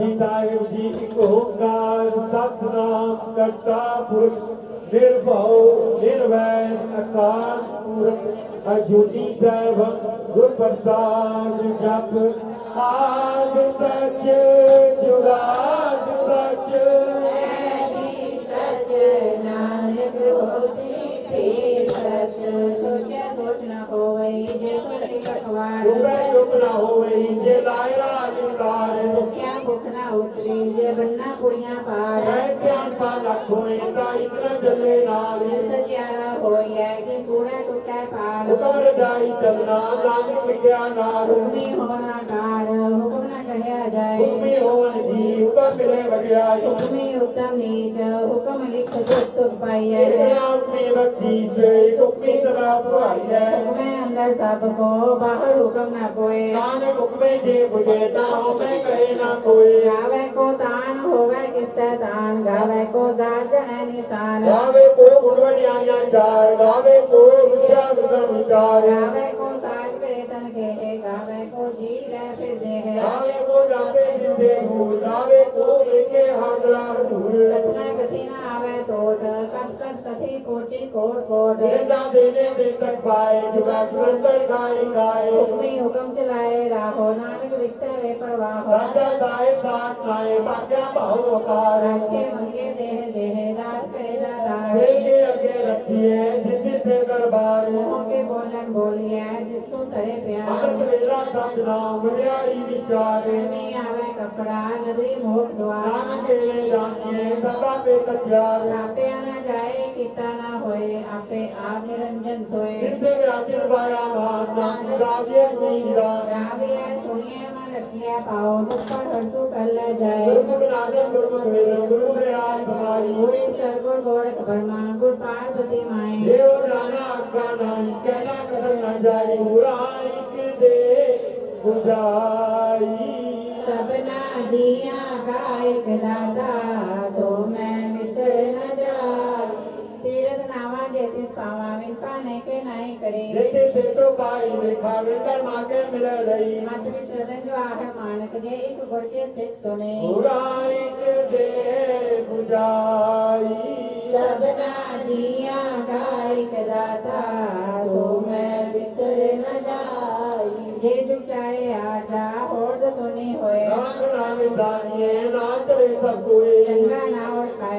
अधिदायक जी ओंकार सतनाम करता पुरुष निर्भव निर्वैर अकाल पूरक अज्योति दैव गुर प्रसाद जप आद सच जुगाद सच हो वही जे लाए राज ਉਤਰੀ ਜੇ ਬੰਨਾ ਕੁੜੀਆਂ ਪਾਰ ਐ ਸਿਆਪਾ ਲੱਖ ਹੋਏ ਤਾਂ ਇਤਨਾ ਚੱਲੇ ਨਾਲ ਸਚਿਆਰਾ ਹੋਈਐ ਕਿ ਕੂੜਾ ਟੁੱਟੈ ਪਾਰ ਹੁਕਮ ਰਜਾਈ ਚੱਲਣਾ ਨਾਨਕ ਵਿਗਿਆ ਨਾਲ ਹੁਕਮੀ ਹੋਣਾ ਕਾਰ ਹੁਕਮ ਨਾ ਕਹਿਆ ਜਾਏ ਹੁਕਮੀ ਹੋਵਨ ਜੀ ਹੁਕਮ ਮਿਲੇ ਵਡਿਆਈ ਹੁਕਮੀ ਉਤਮ ਨੀਚ ਹੁਕਮ ਲਿਖ ਦੁਖ ਪਾਈਐ ਇਹ ਆਪਣੀ ਬਖਸ਼ੀਸ਼ ਹੁਕਮੀ ਸਦਾ ਭਾਈਐ ਹੁਕਮੇ ਅੰਦਰ ਸਭ ਕੋ ਬਾਹਰ ਹੁਕਮ ਨਾ ਕੋਏ ਨਾਨਕ ਹੁਕਮੇ ਜੇ ਬੁਝੇ ਤਾਂ ਹੋਵੇ ਕਹੇ ਨਾ ਕੋਈ ਗਾਵੇ विचार गावे को ज्ञान विचार गावे को साज प्रेतन के है गावे को जी ले फिर जे है। गावे को जापे जिसे भूल गावे को लेके हागला धूल कटना कठिना आवे तोट कट कट कथी कोटि कोट कोट। देता देने दे तक पाए जुगा जुगल कर गाए गाए। हुक्मी हुक्म चलाए राहो ना विस्तरे प्रवाह रजताय दाक्षाय पाक्या बहुकार के मंगे देह देहदार पैदादार के अगे रखिए जिससे से दरबार के बोलन बोलिए जिसको करे प्यार अगर लेला समझना बढ़ियाई विचार में आवे कपड़ा नदरी मोट द्वार राम के। ले जानिए सदा पे कचार आपे न जाए किता ना होए आपे आप निरंजन सोए जिससे आशीर्वाद भगवान नाम राजे नहीं राम सखिया पाओ दुष्कण हटू कल जाए। गुणी सरगुण गोरख ब्रह्मांड गुण पान सती माए। देव राणा का नाम कहना कथन न जाए। उड़ाई के दे बुझाई। सबना जिया का एक दाता तो मैं देती स्वामी पाने के नहीं करी। जेते से तो पाई देखा विकर माँ के मिल रही। मत के सदन जो आठ मानक जे एक गुर के सिख सुने। पुराई के दे बुझाई। सबना दिया गाय के दाता सो मैं बिसर न जाई। जे जो चाहे आजा और तो सुनी होए। नाम नाम दानिए नाच रे सब कोई। गंगा नाम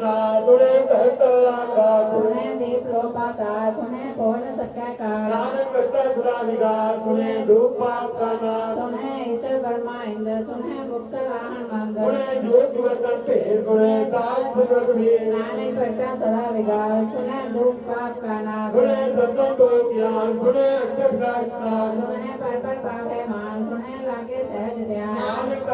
का गुणे कहता का गुणे। दीप लोपा का गुणे भोन सत्या का। नाने करता सुरावि का सुने धूप पाप का ना। सुने ईश्वर कर्मा इंद सुने मुक्त आहन मंद सुने जोत विवर्तन पे सुने सात सुरग भी नाने करता सदा विगाल सुने धूप पाप का ना। सुने सत्य तो ज्ञान सुने अक्षर का स्नान सुने पर पर पावे मान सुने लागे सह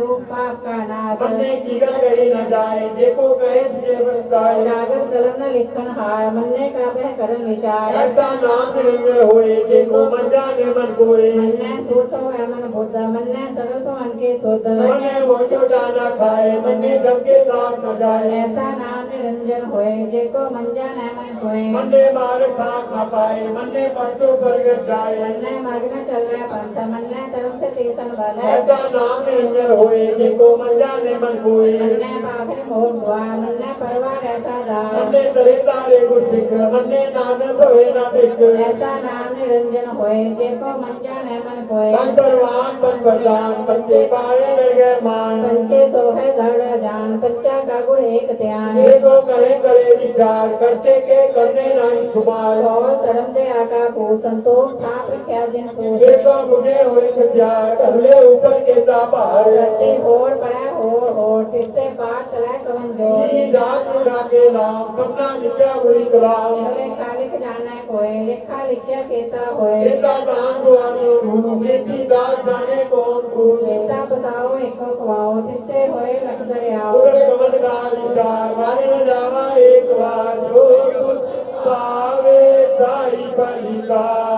दुख पाप का नाश हमने कीगल करे न जाए जेको कहे तुझे बसाए कागज़ कलम न लिखन हार मन्ने का वह करन विचार। ऐसा नाम मिलवे होए जेको मन जाने मन कोए। मन्ने सोचो है मन बुद्ध मन्ने सरल तो मन के सुध मन्ने मोचो जाना खाए मन्ने सबके साथ न जाए। ऐसा नाम निरंजन होए जेको मन जाने मन कोए मन्ने मार खाक न पाए मन्ने पंचो परगट जाए। मन्ने मार्ग न चलने पंथ मन्ने धर्म से तीसन बने। ऐसा नाम निरंजन होए हुए देखो मन जाने मन हुए अन्ने पापे मोह हुआ अन्ने परवार ऐसा दा अन्ने तले तारे गुसिक अन्ने नाद भवे ना पिक ऐसा नाम निरंजन होए देखो मन जाने मन होए मन परवान मन बदान पंचे पावे लगे मान। पंचे सोहे गढ़ जान पंचा का गुण एक ध्यान। देखो करे करे विचार करते के करने नहीं सुमार। और कर्म दे आका को संतोष था प्रख्या जिन देखो गुने हुए सच्चा कर ले ऊपर के तापार ਵੱਡੇ ਹੋਰ ਬੜਾ ਹੋਰ ਹੋਰ ਤਿੱਤੇ ਬਾਹਰ ਤਲੈ ਕਵਨ ਜੋਰ ਜੀ ਜਾਤ ਲਾਗੇ ਨਾਮ ਸਭਨਾ ਲਿਖਿਆ ਹੋਈ ਕਲਾਮ। ਇਹਨੇ ਖਾਲਿਕ ਜਾਣਾ ਹੋਏ ਲਿਖਾ ਲਿਖਿਆ ਕੀਤਾ ਹੋਏ। ਕੀਤਾ ਦਾਨ ਦੁਆਰੇ ਗੁਰੂ ਕੀਤੀ ਦਾਤ ਜਾਣੇ ਕੌਣ ਕੋ ਕੀਤਾ ਬਤਾਓ ਇੱਕੋ ਖਵਾਓ ਤਿੱਤੇ ਹੋਏ ਲਖ ਦਰਿਆਓ। ਉਹ ਚਮਤਕਾਰ ਵਿਚਾਰ ਮਾਰੇ ਨਾ ਜਾਵਾ ਇੱਕ ਵਾਰ। ਜੋ ਕੁਛ ਪਾਵੇ ਸਾਈ ਬਣੀ ਕਾ।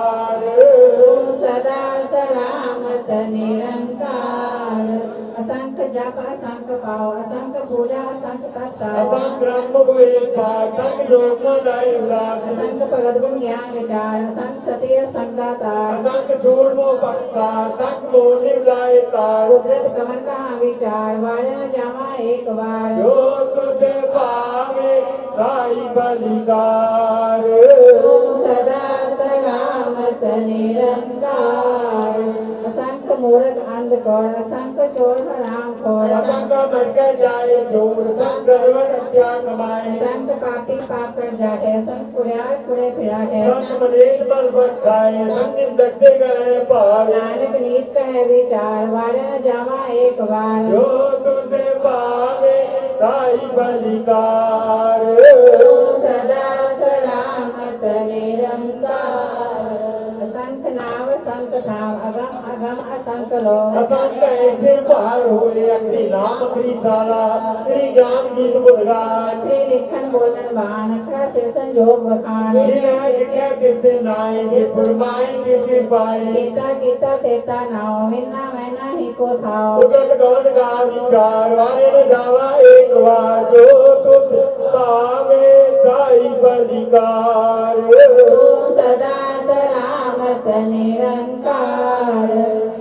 जप असंख पाओ असंख पूजा असंख तत्ता असंख ब्रह्म वेपा असंख जोगना दाय उलास असंख भगत गुण ज्ञान विचार असंख सत्य संगता असंख धूल मो पक्षा असंख मोनि लाय तार कुदरत कमन का विचार वाया जामा एक बार जो तुझ पावे साई बलिदार सदा सलामत निरंकार। मूल अंध कर संग चोर राम कर। संग बनकर जाए चोर संग करवट हत्या कमाए संग पापी पाप कर जाए संग पुराय पुरे फिराए संग मनेश पर बस खाए संग दस से करे पार नानक नीच कहे विचार वारे जावा एक बार। जो तुझे पावे साई बलिकार। सदा करो। असान कहे सिर पहाड़ होए अग्नि नाम श्री सारा श्री ज्ञान गीत गुणगान। श्री लिखन बोलन बान का कीर्तन जोग बखान। श्री शिक्षा किसे नाए जे फरमाए किसे पाए। गीता गीता तेता नाओ मिन्ना मैना ही को थाओ। उजल गौन का विचार वारे न जावा एक बार जो तुम पावे साई बलिकार। सदा सलामत निरंकार।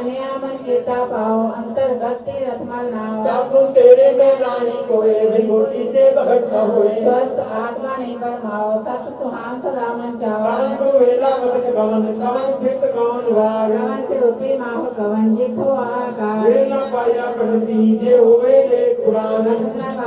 माने मन कीटा पाओ अंतर भक्ति रथमल नाओ सब तेरे में रानी कोए विमूर्ति से भगत न होए। बस आत्मा नहीं परमाओ सत सुहान सदा मन चाओ गमन को तो वेला भगत गमन कवन चित गमन वार गमन के रूपी माह गमन जिठो आकार। वेला पाया प्रति जे होवे ले पुराण।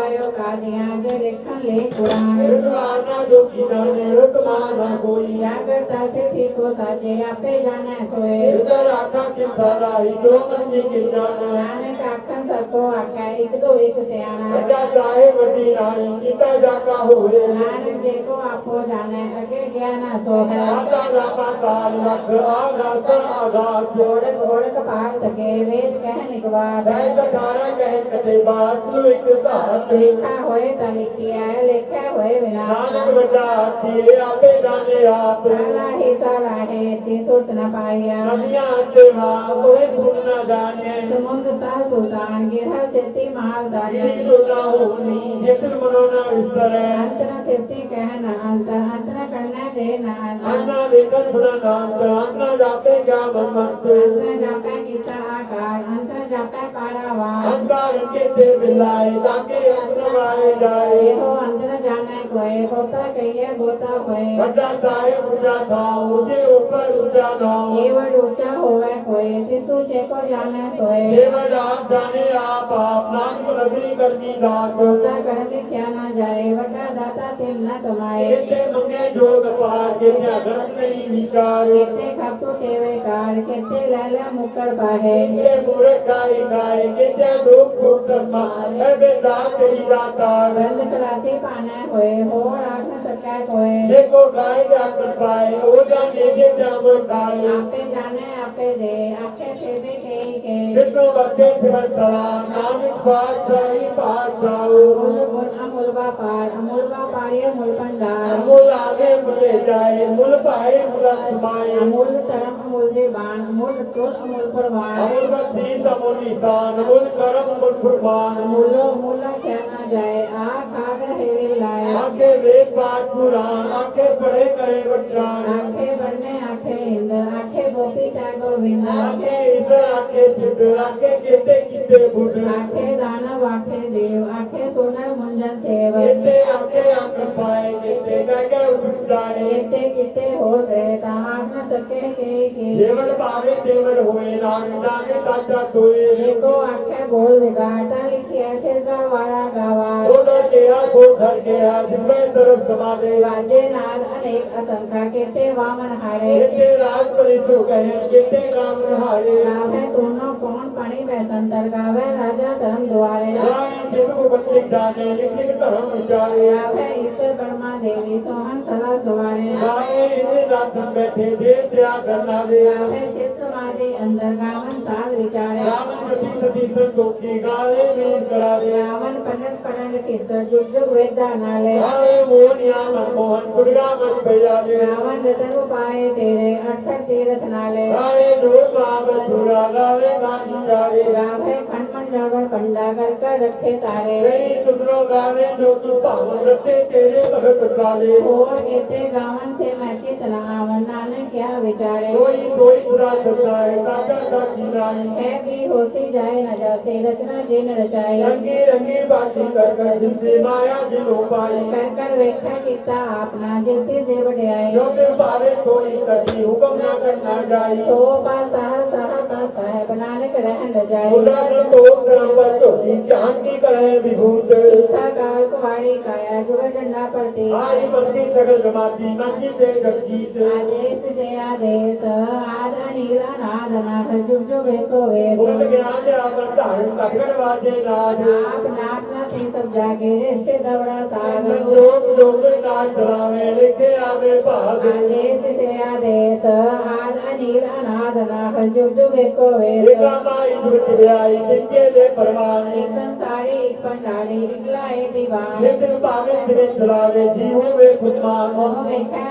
आयो कार्याज लेखन ले पुराण। ऋतुमाता जो की रण ऋतुमाता कोई जागरता से ठीक हो साजे आपे जाने सोए। ऋतर आका के सारा ही जो मन के जान। नानक आखन सबको आका एक दो एक सियाना। बड़ा जाए बड़ी राय गीता जाका होए। नानक जे आपो जाने अगे ज्ञान सोए। आका जाका काल लख आगास आगास छोड़ छोड़ कपाल तके वेद कह निकवा। सह कह कते बासु एक तार लिखा होए ता लिखिया लिखा होए मिला नानक बेटा ते आपे जाने आप। लाहे सा है ती सोच न पाया। नदियाँ ते माँ कोई सुन न जाने। तुमुंग सा सुल्तान गिरह सिद्धि माल दाने सुना होनी जितन मनो न विसरे अंत न सिद्धि कह न अंत अंत न करना दे न अंत न सुना नाम अंत न जापे क्या मन अंतरा जाते जापे आकार अंत न पारावार। अंत इनके ते बिलाए ताके अंतरवाय जाए हो अंतर जाने कोए होता कहिए होता कोए बड़ा साए पूजा खाओ जे ऊपर ऊँचा नाओ केवल ऊँचा होवे कोए शिशु जे को जाने सोए केवल आप जाने आप आप नाम को लगरी करनी दात होता कहने क्या ना जाए बड़ा दाता तिल न कमाए इसे मंगे जोग पार के क्या गलत नहीं विचार इसे खापो केवे कार कितने लैला मुकर पाए ये पूरे काई काई के क्या लोग खूब सम्मान अरे दाते ราตา และนิกราสีปานะเวโหราคะ देखो गाय डॉक्टर पाए ओ जाने जे जामन गाय। आपे जाने आपे दे आपे से सेवे के के। कृष्ण भक्ते सिमर चला नानक पाशाही पाशाओ अमूल गुण बापा व्यापार बापा ये अमूल पंडा अमूल आगे मुले जाए मूल पाए मूल समाए अमूल धर्म जे जीवान अमूल कुल तो अमूल परवान। अमूल बख्शीश अमूल निशान अमूल करम अमूल फुरमान। अमूल मूला क्या ना जाए आ आग हेरे लाए। आगे वेग बाग पुराण आखे बड़े करे बचान आखे बड़ने आखे इंद आखे गोपी ता गोविंद। आखे ईश्वर आखे सिद्ध आखे किते किते बुढ़ आखे दानव आखे देव आखे सोना मुंजन सेव। किते आखे अंक पाए किते गग उठ जाए। किते किते हो गए कहा न सके के के। देवन पावे देवन होए राग जाने साचा सोए। एको आखे बोल विगाटा लिखिया सिर गवाया गवा। उधर तो गया तो को घर गया जिनमें सर्व समा વાજે નાદ અનેક અસંખ્યા કેતે વામન હારે કેતે રાજ પરિસુ કહે કેતે રામ હારે રામે તુનો કોણ પણી બેસંતર ગાવે રાજા ધર્મ દ્વારે રામે જીવકો ભક્તિ દાને લિખિત ધર્મ જારે રામે ઈશ્વર બ્રહ્મા દેવી સોહન સલા સુવારે રામે ઇને દાસન બેઠે દે ત્યા ગનાવે રામે શિવ સમાજે અંદર ગાવન સાદ વિચારે રામે सरस्वती संतों के गावे में करावे। आवन पनन पनन केसर जुग जुग वेद दानाले। गावे मोनिया मन मोहन दुर्गा मन भैयाले। आवन रतन उपाय तेरे अठसठ तीरथ नाले गावे लोक रावण धुरा गावे गानी जावे गावे फन फन जागर पंडा कर कर रखे तारे। तेरी सुधरो गावे जो तू पावन रखे तेरे भगत साले। हो कहते गावन से मैं चित आवन नाले क्या विचारे। कोई कोई बुरा सुनाए राजा ताका ताकी राय है भी होती जाए रचाए न जासे रचना जिन रचाए रंगी रंगी बाती कर कर जिनसे माया जिन हो पाई कर कर वेखा कीता आपना ज्योति जे वड्याए जो ते बारे सोई करसी हुकम ना करना जाई तो पासा सहा पासा है बनाने के रहन जाए बुला न तो सर पर तो की जान की करे विभूत ता काल कुमारी काया जुग डंडा पड़ती आई बंदी सगल जमाती मंदी से जगजीत आदेश दे आदेश आधा नीला नादना जुग जुग एको वे उठ ज्ञान पर धारण प्रकट वाजे लाज आप नाथ ना ते सब जागे से दवड़ा साज लोग लोग नाच धरावे लेके आवे भाग। आदेश से आदेश आज अनिल अना साधना हजुग जुग को वेद एकामाई पृथ्व्याई तिचे दे परमान एक संसारी एक पंडारी इकलाए दीवान एक पावे तिरे चलावे जीवो वे कुजमान मोह वेखै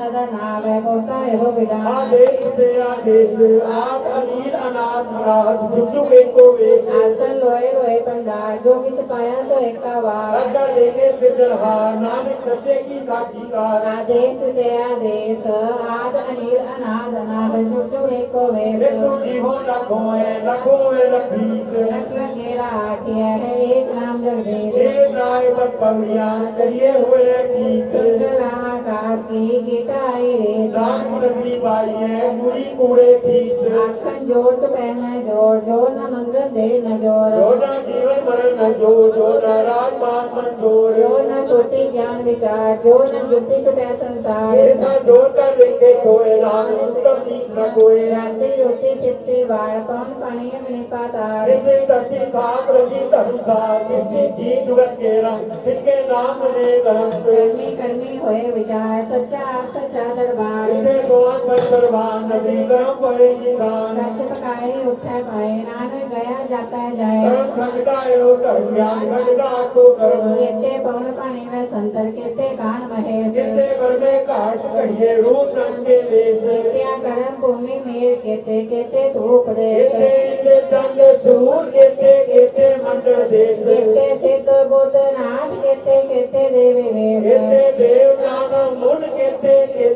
नज़र ना वे बोलता है हो विदा आदेश से आदेश आप अनीर अनाथ अनाथ जुग जुग को वेद आसन लोए लोए पंडार जो किच पाया तो एक वार अग्गा लेने से जलहार नानक सच्चे की साक्षीकार आदेश से आदेश आद अनील अनाथ अनाथ जुग जुग કોવે તો જીવો રાખોએ રાખોએ રખીસે લગેરા આટિયા રે એક નામ જગદે રે નાય પર પવિયા ચડિયે હોએ કીસે જલા કાસ કી ગીટાઈ રે સાત નદી બાઈએ મુરી કુડે કીસે આખન જોટ પહેને જોર જોર ન મંગ દે ન જોર જોડા જીવ न जो जो न राग मन ज़ोर जो न छोटे ज्ञान विकार जो न बुद्धि कटै संसार। ऐसा जो कर लेके सोए राम उत्तम नीच न कोए राते रोते चित्ते वाय कौन पानी हमने पाता ऐसे तत्ति थाप रही तनुसार किसी जी जुगत के रंग जिनके नाम ने गलम कर्मी कर्मी होए विचार सच्चा आप सच्चा दरबार। ऐसे गोवन पर दरबार नदी गरम पड़े जी पकाए उठा पाए नानक गया जाता जाए। ज्ञान को कर्म केते पवन पानी संतर केते कान महेश जिसे घर काट कहिए रूप रंग के देश केतिया भूमि मेर केते केते धूप दे इसे इसे चंद सूर केते केते मंडल देश केते सिद्ध बुद्ध नाथ केते केते देवी वेश केते नाम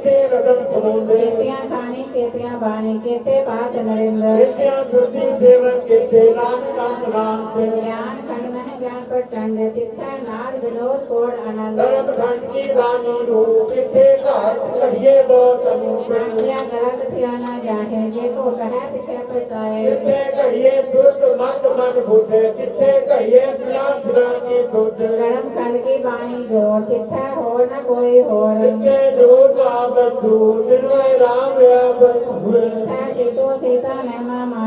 केते रतन समुद्र केतिया खानी केतिया बाणी केते पात नरेंद्र। केतिया सुरती सेवन केते कांत नाम से ज्ञान ज्ञान प्रचंड नाद विनोद कोड आनंद सर्व खंड की वाणी रूप केते घाट कढ़िए बहुत अनूप या गलत थियाना जाहे जे को कहे पिछे पछताए किथे कढ़िए सुध मत मन बुध किथे कढ़िए स्नान स्नान की सुध कर्म खंड की वाणी ज़ोर तिथै हो न कोई होर किथे ज़ोर बाब सूर निर्भय राम अब तिथै सीतो सीता महिमा न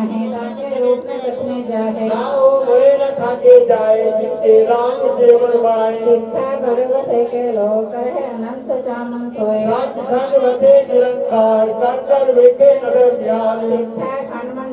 जाए जिनके राम जीवन बाई गर्भ से के लोग कहे अनंत चामन सोए। सच धन वसे निरंकार कर कर वेखे नगर ज्ञान तिथै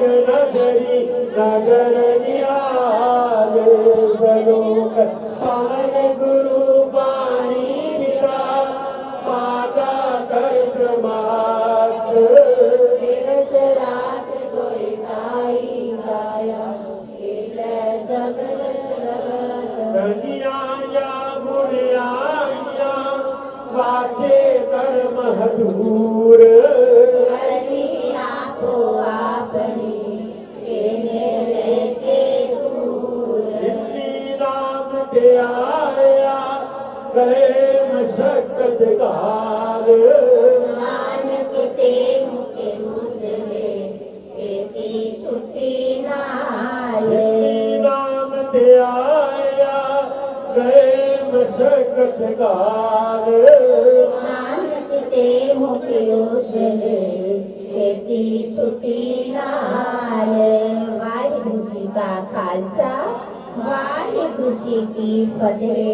नानक नगरी नगर निहाल सलोक पावन गुरु करे मशक्कत नानक ते मुखे मुझले एती छुट्टी नाम ते आया मशक्कत नानक ते मुखे मुझले एती छुट्टी जी का खालसा वाहिगुरु जी की फतेह।